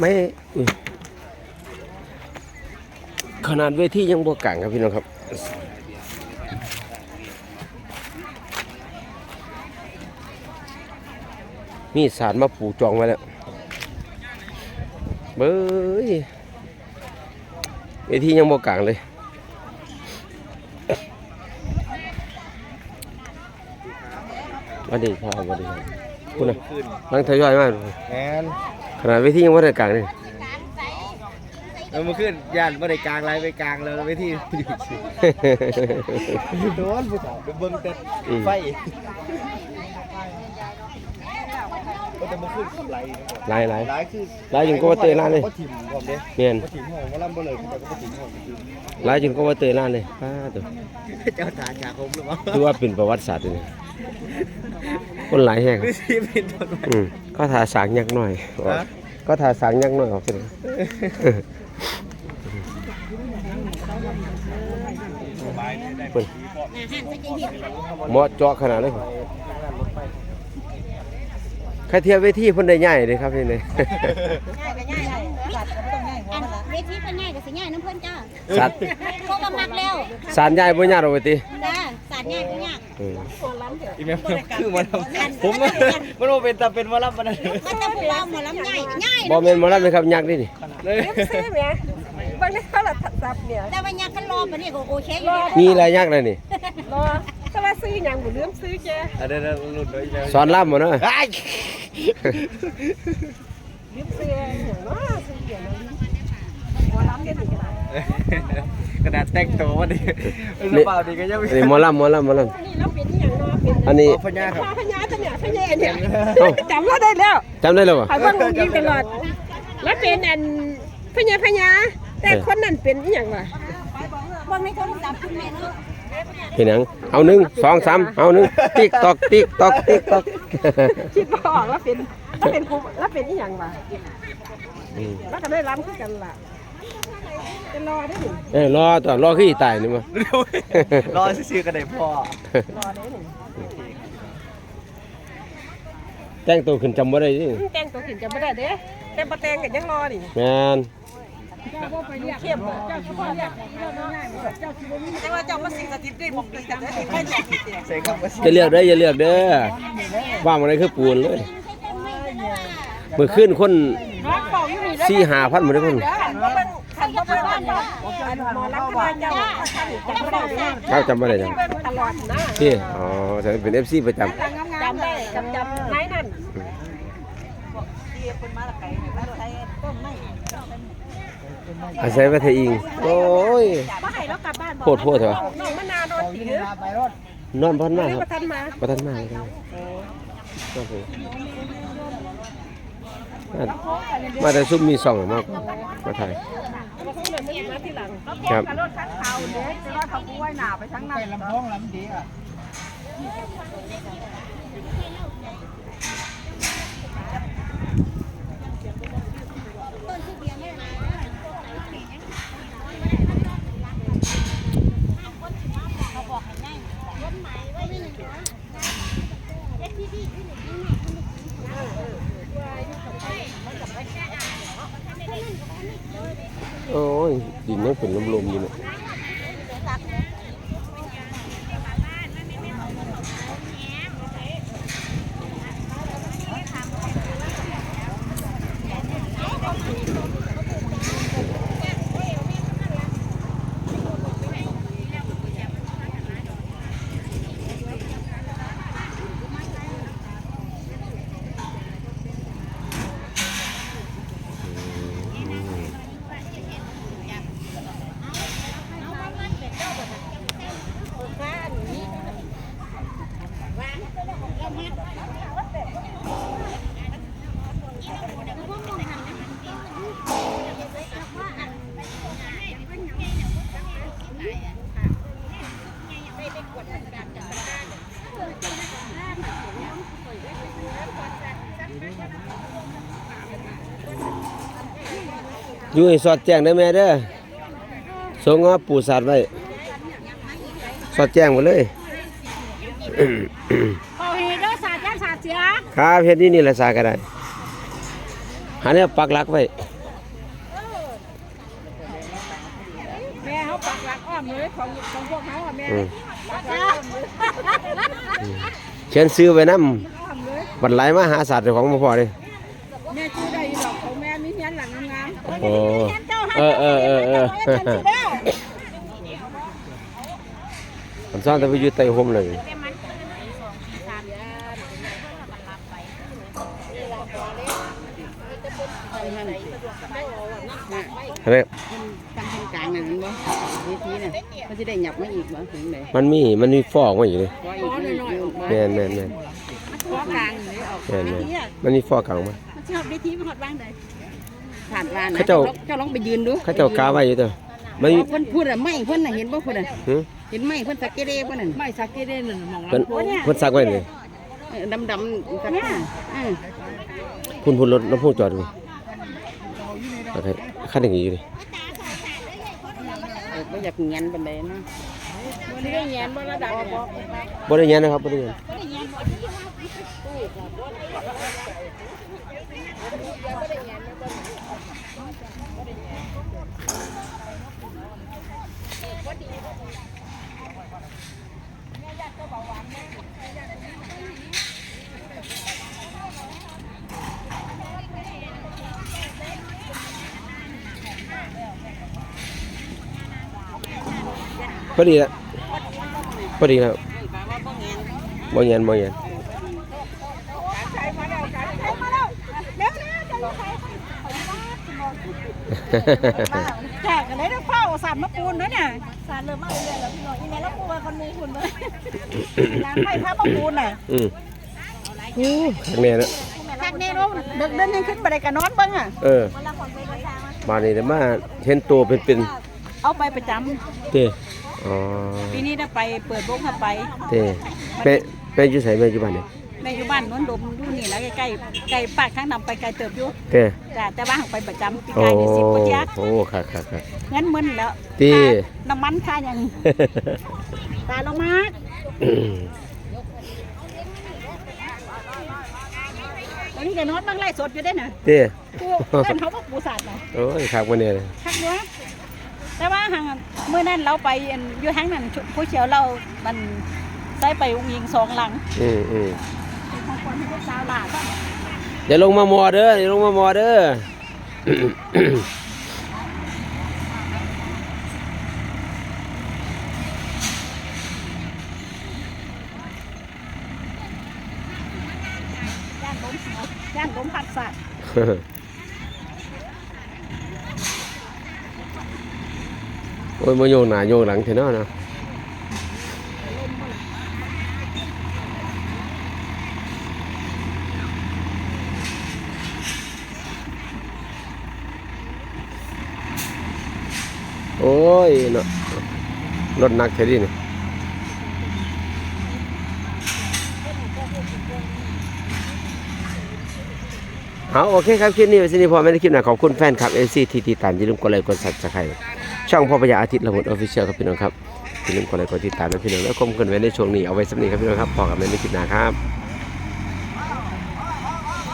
ไม่ขนาดเวทียังบวกกลางครับพี่น้องครับมีสารมาปลูกจองไว้แล้ว เบ้ยเวทียังบวกกลางเลยสวัสดีครับสวัสดีครับคุณนะนั่งทยอยมากแมน ขนาดเวทียังไม่ได้กลางเลยเรามาขึ้นยานบ่ได้กลางไรไปกลางแล้วไปที่อยู่สิโดนผู้สาวไปเบิ่งแต่อืมไฟก็ จะมาขึ้นไหลหลายหลายไหลคือหลายจนก็ว่าเตยล้านเลย ก็ถิ่มพร้อมเด้เมียนก็ถิ่มห้องว่าล่ำบ่เลยเขาก็ถิ่มห้องคือหลายจนก็ว่าเตยล้านเลยป้าตัวเจ้าตาจากผมหรือเปล่าถือว่าเป็นประวัติศาสตร์เลยคนหลายแห่งไม่ใช่เป็นต้นไม้อืมก็ทาสางยักษ์หน่อยฮะก็ทาสางยักษ์หน่อยออกเลยเพิ่นเหมาะเจาะขนาดเลยผม ใครเทียบเวทีเพิ่นได้ใหญ่เลยครับนี่เลย ง่ายก็ง่ายเลยสัตว์ก็ไม่ต้องง่ายหัวอันมันละเวทีเป็นง่ายกับสิง่ายน้ำเพิ่นจ้าสัตว์เพราะว่ามักแล้วสารใหญ่บ่ยากหรอกเวทีจ้าสาดง่ายก็ยากอืมอีแม่คือมาทำผมมันมันบ่เป็นตาเป็นว่าล่ำมันนั่นมันจะผู้ว่าหมอลำง่ายง่ายบ่แม่นหมอลำเลยครับยักนี่นี่เลยซื้อแหม่บางทีเขาละทับเนี่ยแต่ว่ายักษ์คันรอปานนี้ก็โอเคอยู่ดีมีหลายยักเลยนี่ รอแต่ว่าซื้อหยังบ่ลืมซื้อแกอันนั้นหลุดเลยสอนลำบ่เนาะ ไอ้ ลืมซื้อหยังเนาะซื้อหยังเนาะหัวล้ำเด่นอีกแล้วกระดาษแต่งตัวมาดิสภาพดีก็ยังไม่นี่หมอลำหมอลำหมอลนี่เราเป็นอีหยังเนาะเป็นำอันนี้พญาครับพาพญาตัวเนี่ยพญาเนี่ยเอ้าจำเราได้แล้วจำได้แล้วบ่เขาเบิ่งยิงตลอดแล้วเป็นอันพญาพญาแต่คนนั้นเป็นอีหยังวะเบิ่งในโทรศัพท์คุณแม่เนาะเป็นหยังเอาหนึ่งสองสามเอาหนึ่งติ๊กตอกติ๊กตอกติ๊กตอก คิดบ่ออกว่าเป็นว่าเป็นผู้แล้วเป็นอีหยังวะอืมแล้วก็ได้ล้ำคือกันล่ะเป็นรอได้หนึ่งเอ้ยรอตัวรอขี้ตายนี่มั้รอซื้อๆกันได้พ่อ รอได้หนึ่งแต่งตัวขึ้นจำบ่ได้นี่แต่งตัวขินจะไม่ได้เด้แต่บ่แต่งกันยังรอนี่แม่น เข้มเจ้าพ่เรียกแต่ว่าเจ้ามาสิงสถิตด้วยบอกดีจังเลยไม่ใช่ใส่ครับว่าอย่าเลือกเด้ออย่าเลือกเด้อว่างอะไรคือปูนเลยเมื่อคืนคนน้องบอกอยู่นี่สี่ห้าพันหมดเลยเพิ่นขันบ่เป็นขันบ่เป็นบ้านเนาะหมอรักบ้านเจ้าจำไม่ได้เด้เจ้าจำบ่ได้จังตลอดนะที่อ๋อฉันเป็น FC ประจำจำได้จำจำไหนนั่น อาศัยวัทอิง โอ้ยบ่ให้เรากลับบ้านโพดโพดเถอะน้องมะนาวโดนตีหรือนอนพันมากหรือคบ่รับทันมาประทันมากครับครับผมมามาแต่ซุปมีซองมากมาถ่ายบ่คงเลยไม่มาทีหลังครับ รถคันขาวเด้แต่ว่าเขาป่วยหนาไปทั้งนั้นลำพองลำดีอะ โอ้ย ดินยังเป็นลมๆอยู่เนี่ย อยู่ให้สอดแจ้งได้แม่เด้อส่งว่าปูสัตว์ไว้ สอดแจ้งหมดเลยเขาเฮ็ดเด้อสาดย่านสาดเสียครับเฮ็ดนี่นี่แหละสาก็ได้หาเนี่ยปักหลักไว้แม่เขาปักหลักอ้อมเลยของของพวกเขาอะแม่ อืมปักหลักอ้อมเลยเขียนซื้อไว้นำอ้อมเลยบัดไหลมาหาสัตว์เจ้าของบ่พอเด้แม่ชื่อได้อีดอกของแม่มีเฮียนหลังงามโอ้เออเออเออเออผมซ่อนแต่ไปอยู่ใต้ห่มเลยเฮ้ยตั้งตรง กลางนั่นมันบ่เวทีน่ะมันจะได้หยับมาอีกบ่ถึงไหนมันมีมันมีฟอกมาอยู่เลยบ่อีกนิดนึงบ่แม่นแม่นแม่นขอกลางเลยออกแม่นแม่นมันมีฟอกกลางมามันชอบได้ทีมันหอดบ้างเลยผ่านวานเขาเจ้าเจ้าลองไปยืนดูเขาเจ้ากาไว้อยู่เด้อมันมีเพิ่นพูดอะไม่เพิ่นน่ะเห็นบ่เพิ่นน่ะหึเห็นไหมเพิ่นสักเกเรเพิ่นน่ะไม่สักกี่เด่นน่ะมองเพิ่นเพิ่นซักไว้เลยดำดำๆสักอืมพุ่นพุ่นรถรถพุ่นจอดอยู่โอเคคันอย่างนี้อยู่ดิเอ อบ่อยากเงียนปานไดนะบันนี้ได้เงียนบ่ระดับเนี่บ่ได้เงี้ยนะครับบ่ได้เงี้ย พอดีละพอดีแล้วบ่เงี้ยบ่เงี้ยแจกกันเลยได้เฝ้าสารมะปูนด้วยเนี่ยสารเริ่มมาเรื่อยๆแล้วพี่น้องอีแม่แล้วปูว่าคนมูคุณเลยน้ำไผ่พระมะปูนน่ะอืมอู้ข้างในนะทักแน่นอนเดินเดินยังขึ้นไปได้กันนอนเบ้างอะเออมานี่แต่มาเห็นตัวเป็นเป็น เอาไปประจๆเต้อ๋อำปีนี้ได้ไปเปิดวงเข้าไปเต้แม่แม่อยู่ไสแม่อยู่บ้านนี่แม่อยู่บ้านโน้นดมอยู่นี่แล้วใกล้ๆไกลปากทางนำไปไกลเติบอยู่เต้จ้ะแต่ว่าหังไปประจำปีโอ้กายนี่สิบกว่ายักโอ้ครับครับครับงั้นมึนแล้วตีค่าน้ำมันค่าอย่างตาลงมาตอนนี้แกนอนบางไร่สดอยู่ได้น่ะเต้กูเพื่อนเขาบอกปูสัตว์น่ะโอ้ยคักวันนี้เลยทักเนื้อ แต่ว่าหางเมื่อนั้นเราไปอันอยู่ทางนั้นผู้เชี่ยวเรา มันใส่ไปอุ้งยิงสองหลังอืมอืมเป็นของคนที่พวกสาวหลาดอย่าลงมามอเด้ออย่าลงมามอเด้อย่านล้มย่านล้มพัดสัตว์ โอ้ยมาโยงหน้าโยงหลังเถอะเนาะนะโอ้ยเนาะรถหนักเท่านี้นี่เอาโอเคครับ คลิปนี้ไว้สินี้พอไม่ได้คลิปหนะขอบคุณแฟนคลับเอซีที่ติดตามอย่าลืมกดไลค์กดซับสไครต์ ช่องพ่อพญาอาทิตย์ระบบออฟฟิเชียลครับพี่น้องครับอย่าลืมกดไลค์กดติดตามนะพี่น้องแล้วคมกันไว้ในช่วงนี้เอาไว้สำนีครับพี่น้องครับพอกับในคลิปหน้าครับ